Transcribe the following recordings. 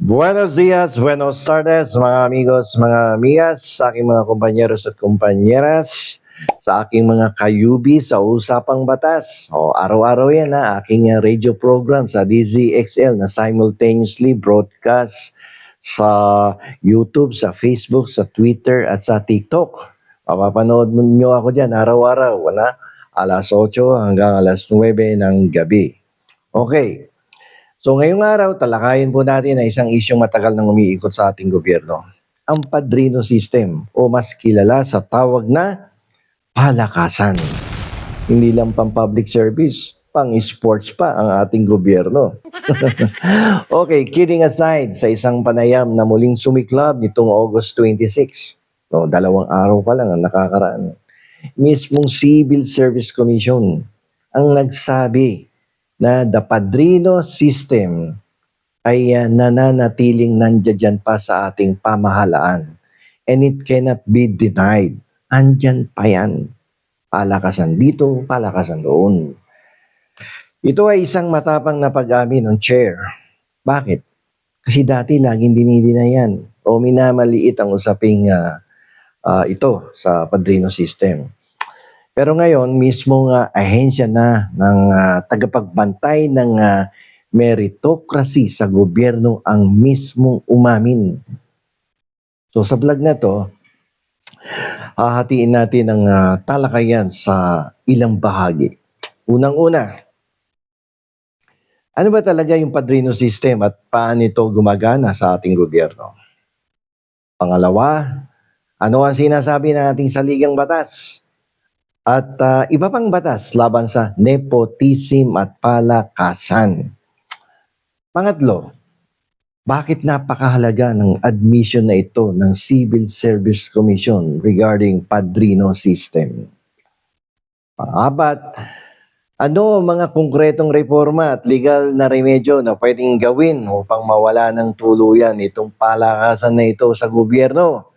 Buenos dias, buenos tardes, mga amigos, mga amigas, sa aking mga kumpanyeros at kumpanyeras, sa aking mga kayubi sa Usapang Batas. O, araw-araw yan ha, aking uh, radio program sa DZXL na simultaneously broadcast sa YouTube, sa Facebook, sa Twitter at sa TikTok. Mapapanood niyo ako dyan araw-araw, wala? Alas 8 hanggang alas 9 ng gabi. Okay, So ngayong araw, talakayin po natin na isang isyong matagal nang umiikot sa ating gobyerno. Ang padrino system o mas kilala sa tawag na palakasan. Hindi lang pang public service, pang sports pa ang ating gobyerno. okay, kidding aside, sa isang panayam na muling sumiklab nitong August 26, no, dalawang araw pa lang ang nakakaraan, mismong Civil Service Commission ang nagsabi na the Padrino system ay uh, nananatiling nandiyan pa sa ating pamahalaan and it cannot be denied. Andyan pa yan. Palakasan dito, palakasan doon. Ito ay isang matapang na pag-amin ng chair. Bakit? Kasi dati laging dinidina yan o minamaliit ang usaping uh, uh, ito sa Padrino system. Pero ngayon, mismo nga ahensya na ng ah, tagapagbantay ng ah, meritocracy sa gobyerno ang mismong umamin. So sa vlog na to, hahatiin natin ang ah, talakayan sa ilang bahagi. Unang-una, ano ba talaga yung padrino system at paano ito gumagana sa ating gobyerno? Pangalawa, ano ang sinasabi ng ating saligang batas? At ah, iba pang batas laban sa nepotism at palakasan. Pangatlo, bakit napakahalaga ng admission na ito ng Civil Service Commission regarding padrino system? Pangapat, ano ang mga konkretong reforma at legal na remedyo na pwedeng gawin upang mawala ng tuluyan itong palakasan na ito sa gobyerno?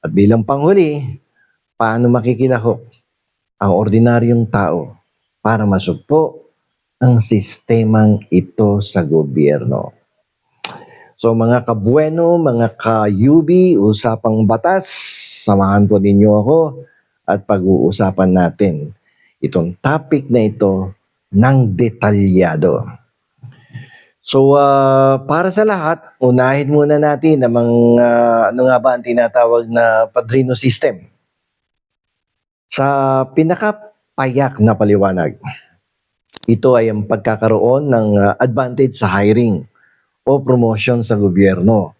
At bilang panghuli, paano makikilahok ang ordinaryong tao para masugpo ang sistemang ito sa gobyerno. So mga kabueno, mga ka-UB, usapang batas, samahan po ninyo ako at pag-uusapan natin itong topic na ito ng detalyado. So ah, para sa lahat, unahin muna natin ang mga, ano nga ba ang tinatawag na padrino system. Sa pinakapayak na paliwanag, ito ay ang pagkakaroon ng uh, advantage sa hiring o promotion sa gobyerno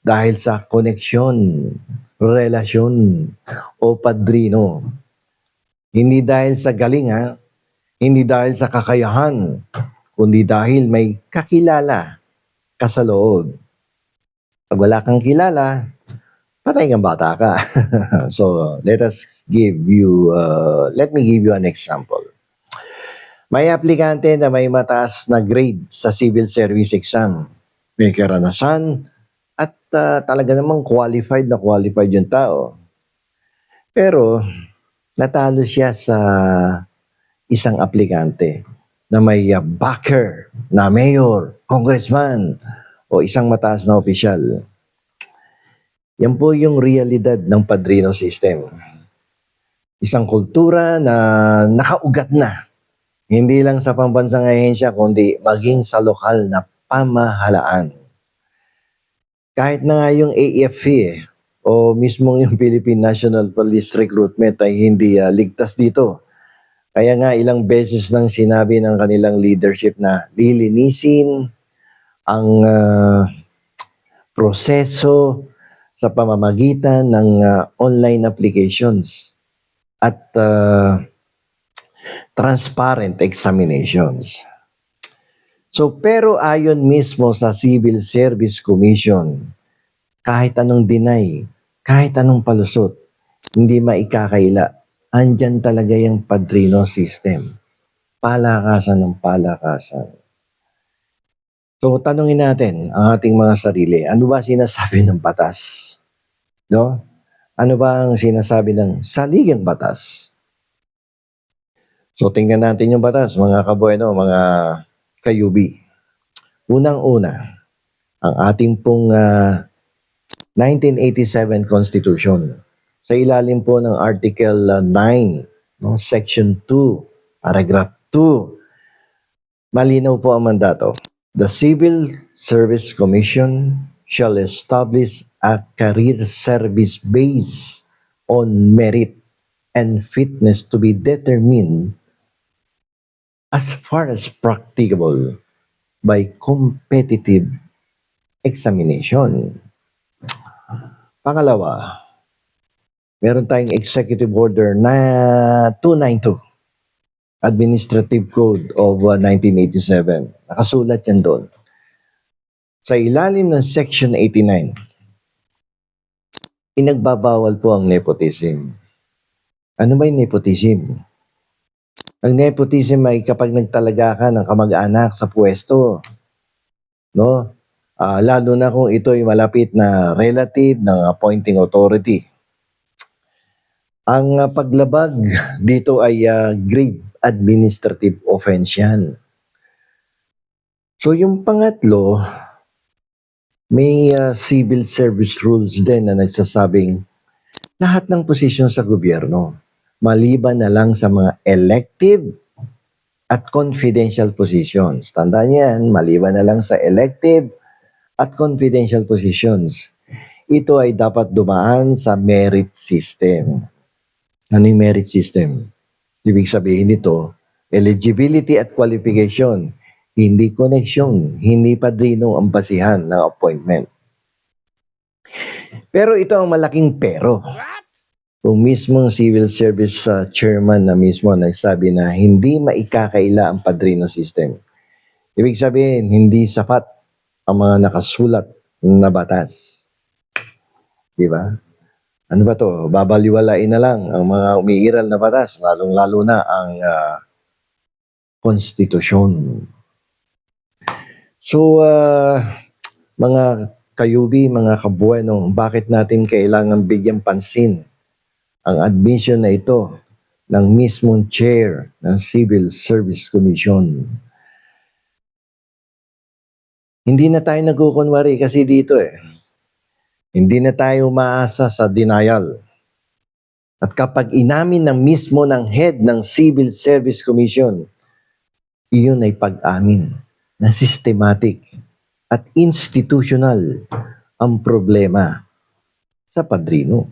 dahil sa koneksyon, relasyon o padrino. Hindi dahil sa galing ha, hindi dahil sa kakayahan, kundi dahil may kakilala ka sa loob. Pag wala kang kilala, patay kang bata ka. so, let us give you, uh, let me give you an example. May aplikante na may mataas na grade sa civil service exam. May karanasan at uh, talaga namang qualified na qualified yung tao. Pero, natalo siya sa isang aplikante na may uh, backer na mayor, congressman, o isang mataas na opisyal. Yan po yung realidad ng padrino system. Isang kultura na nakaugat na. Hindi lang sa pambansang ahensya, kundi maging sa lokal na pamahalaan. Kahit na nga yung AFP eh, o mismong yung Philippine National Police Recruitment ay hindi ah, ligtas dito. Kaya nga ilang beses nang sinabi ng kanilang leadership na lilinisin ang ah, proseso sa pamamagitan ng ah, online applications at ah, transparent examinations. So pero ayon mismo sa Civil Service Commission, kahit anong deny, kahit anong palusot, hindi maikakaila. Andyan talaga yung padrino system. Palakasan ng palakasan. So, tanungin natin ang ating mga sarili, ano ba sinasabi ng batas? No? Ano ba ang sinasabi ng saligang batas? So, tingnan natin yung batas, mga kabueno, mga kayubi. Unang-una, ang ating pong ah, 1987 Constitution. Sa ilalim po ng Article ah, 9, no, Section 2, Paragraph 2, malinaw po ang mandato. The Civil Service Commission shall establish a career service based on merit and fitness to be determined as far as practicable by competitive examination. Pangalawa, meron tayong Executive Order na 292, Administrative Code of uh, 1987. Nakasulat yan doon. Sa ilalim ng Section 89, inagbabawal po ang nepotism. Ano ba yung nepotism? Ang nepotism ay kapag nagtalaga ka ng kamag-anak sa pwesto. No? Ah, lalo na kung ito ay malapit na relative ng appointing authority. Ang ah, paglabag dito ay ah, grave administrative offense yan. So yung pangatlo, may ah, civil service rules din na nagsasabing lahat ng posisyon sa gobyerno, maliban na lang sa mga elective at confidential positions. Tandaan yan, maliban na lang sa elective at confidential positions. Ito ay dapat dumaan sa merit system. Ano yung merit system? Ibig sabihin nito, eligibility at qualification, hindi connection, hindi padrino ang basihan ng appointment. Pero ito ang malaking pero. Kung mismong civil service uh, chairman na mismo nagsabi na hindi maikakaila ang padrino system. Ibig sabihin, hindi sapat ang mga nakasulat na batas. Di ba? Ano ba to? Babaliwalain na lang ang mga umiiral na batas, lalong-lalo na ang konstitusyon. So, ah, mga kayubi, mga kabueno, bakit natin kailangan bigyan pansin ang admission na ito ng mismong chair ng Civil Service Commission? Hindi na tayo nagkukunwari kasi dito eh. Hindi na tayo umaasa sa denial. At kapag inamin ng mismo ng head ng Civil Service Commission, iyon ay pag-amin na systematic at institutional ang problema sa padrino.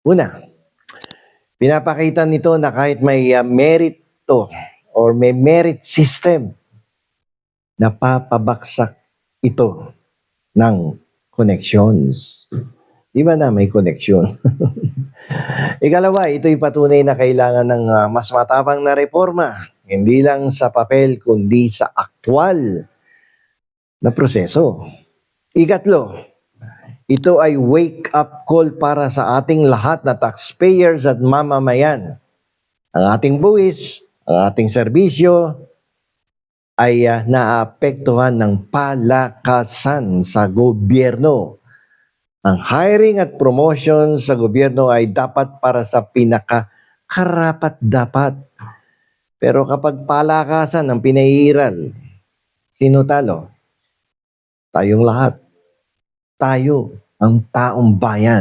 Una, pinapakita nito na kahit may uh, merit to or may merit system, napapabaksak ito ng connections. Di ba na may connection? Ikalawa, ito'y patunay na kailangan ng ah, mas matapang na reforma. Hindi lang sa papel, kundi sa aktwal na proseso. Ikatlo, ito ay wake-up call para sa ating lahat na taxpayers at mamamayan. Ang ating buwis, ang ating serbisyo, ay ah, naapektuhan ng palakasan sa gobyerno. Ang hiring at promotion sa gobyerno ay dapat para sa pinaka-karapat dapat. Pero kapag palakasan ang pinaiiral, sino talo? Tayong lahat. Tayo, ang taong bayan.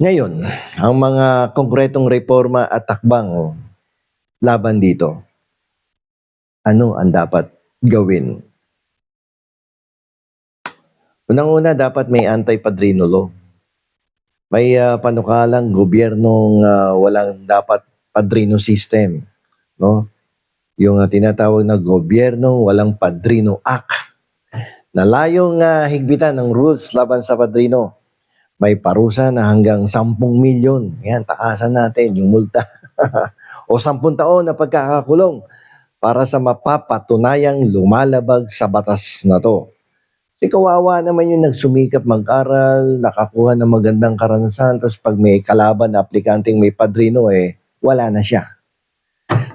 Ngayon, ang mga konkretong reforma at takbang laban dito, ano ang dapat gawin? Unang-una, dapat may anti-padrino law. May ah, panukalang gobyernong ah, walang dapat padrino system. No? Yung ah, tinatawag na gobyernong walang padrino act. Na layong ah, higpitan ng rules laban sa padrino. May parusa na hanggang 10 milyon. Yan, takasan natin yung multa. o 10 taon na pagkakakulong para sa mapapatunayang lumalabag sa batas na to. Si kawawa naman yung nagsumikap mag-aral, nakakuha ng magandang karanasan, tapos pag may kalaban na aplikanteng may padrino, eh, wala na siya.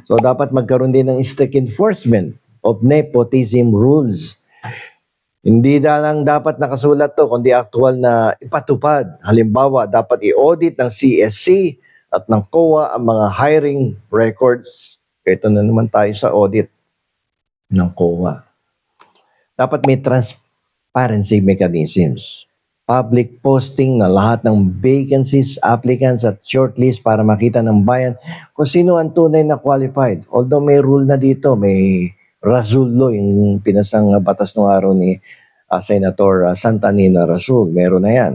So, dapat magkaroon din ng strict enforcement of nepotism rules. Hindi na lang dapat nakasulat to, kundi aktual na ipatupad. Halimbawa, dapat i-audit ng CSC at ng COA ang mga hiring records. Ito na naman tayo sa audit. ng COA. Dapat may transparency mechanisms. Public posting na lahat ng vacancies, applicants at shortlist para makita ng bayan kung sino ang tunay na qualified. Although may rule na dito, may Razullo, yung pinasang batas ng araw ni ah, Senator ah, Santanina Rasul. Meron na yan.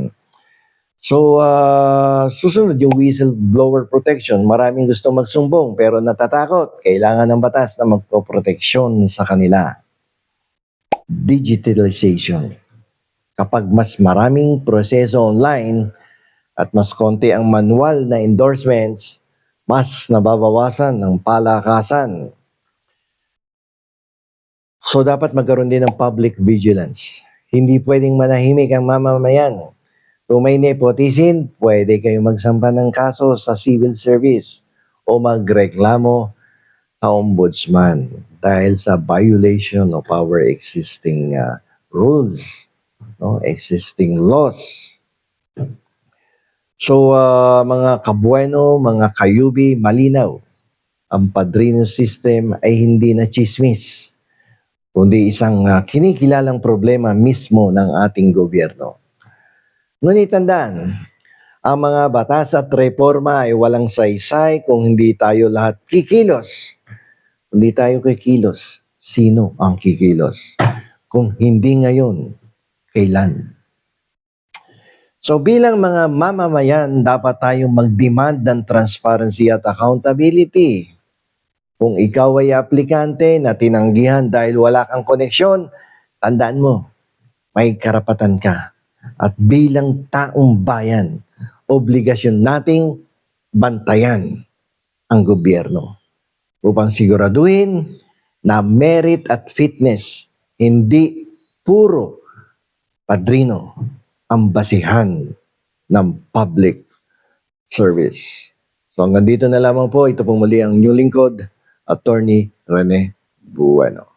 So, ah, susunod yung whistleblower protection. Maraming gusto magsumbong pero natatakot. Kailangan ng batas na magpoproteksyon sa kanila. Digitalization. Kapag mas maraming proseso online at mas konti ang manual na endorsements, mas nababawasan ng palakasan. So, dapat magkaroon din ng public vigilance. Hindi pwedeng manahimik ang mamamayan. Kung may nepotism, pwede kayo magsampa ng kaso sa civil service o magreklamo sa ombudsman dahil sa violation of our existing uh, rules, no, existing laws. So, uh, mga kabueno, mga kayubi, malinaw. Ang padrino system ay hindi na chismis, kundi isang uh, kinikilalang problema mismo ng ating gobyerno. Ngunit tandaan, ang mga batas at reforma ay walang saysay kung hindi tayo lahat kikilos. Hindi tayo kikilos, sino ang kikilos? Kung hindi ngayon, kailan? So bilang mga mamamayan, dapat tayong mag-demand ng transparency at accountability. Kung ikaw ay aplikante na tinanggihan dahil wala kang koneksyon, tandaan mo, may karapatan ka. At bilang taong bayan, obligasyon nating bantayan ang gobyerno upang siguraduhin na merit at fitness, hindi puro padrino ang basihan ng public service. So hanggang dito na lamang po. Ito po muli ang new lingkod, Attorney Rene Bueno.